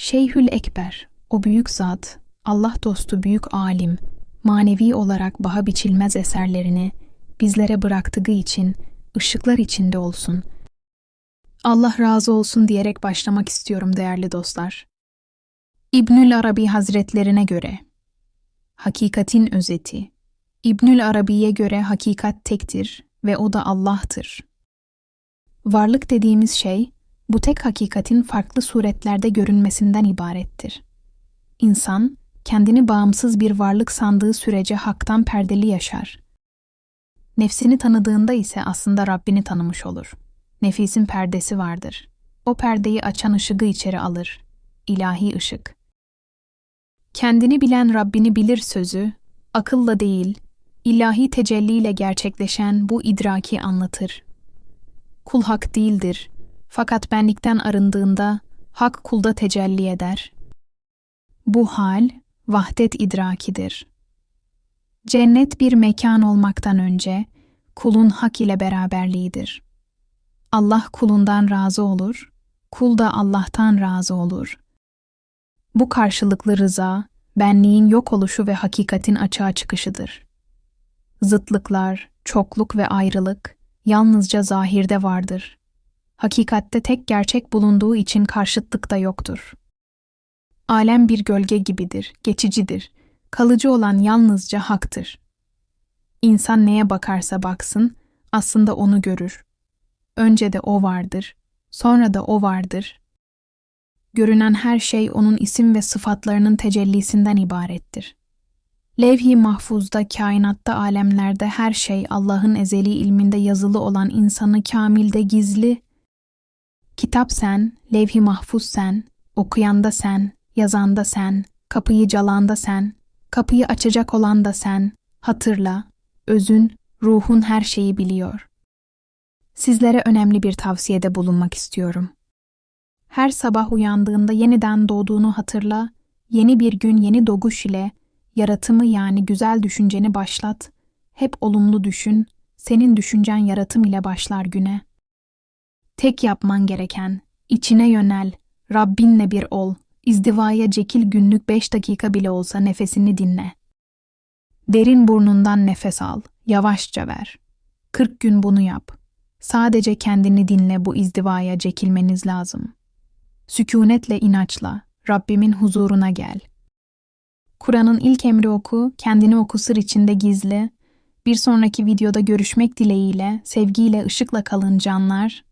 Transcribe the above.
Şeyhül Ekber, o büyük zat, Allah dostu büyük alim, manevi olarak baha biçilmez eserlerini bizlere bıraktığı için ışıklar içinde olsun. Allah razı olsun diyerek başlamak istiyorum değerli dostlar. İbnül Arabi Hazretlerine göre Hakikatin özeti İbnül Arabi'ye göre hakikat tektir ve o da Allah'tır. Varlık dediğimiz şey, bu tek hakikatin farklı suretlerde görünmesinden ibarettir. İnsan, kendini bağımsız bir varlık sandığı sürece haktan perdeli yaşar. Nefsini tanıdığında ise aslında Rabbini tanımış olur. Nefisin perdesi vardır. O perdeyi açan ışığı içeri alır. İlahi ışık. Kendini bilen Rabbini bilir sözü, akılla değil, ilahi tecelliyle gerçekleşen bu idraki anlatır. Kul hak değildir, fakat benlikten arındığında hak kulda tecelli eder. Bu hal vahdet idrakidir. Cennet bir mekan olmaktan önce kulun hak ile beraberliğidir. Allah kulundan razı olur, kul da Allah'tan razı olur. Bu karşılıklı rıza, benliğin yok oluşu ve hakikatin açığa çıkışıdır. Zıtlıklar, çokluk ve ayrılık yalnızca zahirde vardır. Hakikatte tek gerçek bulunduğu için karşıtlık da yoktur. Alem bir gölge gibidir, geçicidir. Kalıcı olan yalnızca haktır. İnsan neye bakarsa baksın, aslında onu görür. Önce de o vardır, sonra da o vardır. Görünen her şey onun isim ve sıfatlarının tecellisinden ibarettir. Levh-i mahfuzda, kainatta, alemlerde her şey Allah'ın ezeli ilminde yazılı olan insanı kamilde gizli. Kitap sen, levh-i mahfuz sen, okuyan da sen, yazan da sen, kapıyı calan da sen, kapıyı açacak olan da sen, hatırla, özün, ruhun her şeyi biliyor. Sizlere önemli bir tavsiyede bulunmak istiyorum. Her sabah uyandığında yeniden doğduğunu hatırla, yeni bir gün yeni doğuş ile yaratımı yani güzel düşünceni başlat, hep olumlu düşün, senin düşüncen yaratım ile başlar güne. Tek yapman gereken, içine yönel, Rabbinle bir ol, izdivaya cekil günlük beş dakika bile olsa nefesini dinle. Derin burnundan nefes al, yavaşça ver. Kırk gün bunu yap. Sadece kendini dinle bu izdivaya çekilmeniz lazım. Sükunetle inançla, Rabbimin huzuruna gel. Kur'an'ın ilk emri oku, kendini oku sır içinde gizli. Bir sonraki videoda görüşmek dileğiyle, sevgiyle, ışıkla kalın canlar.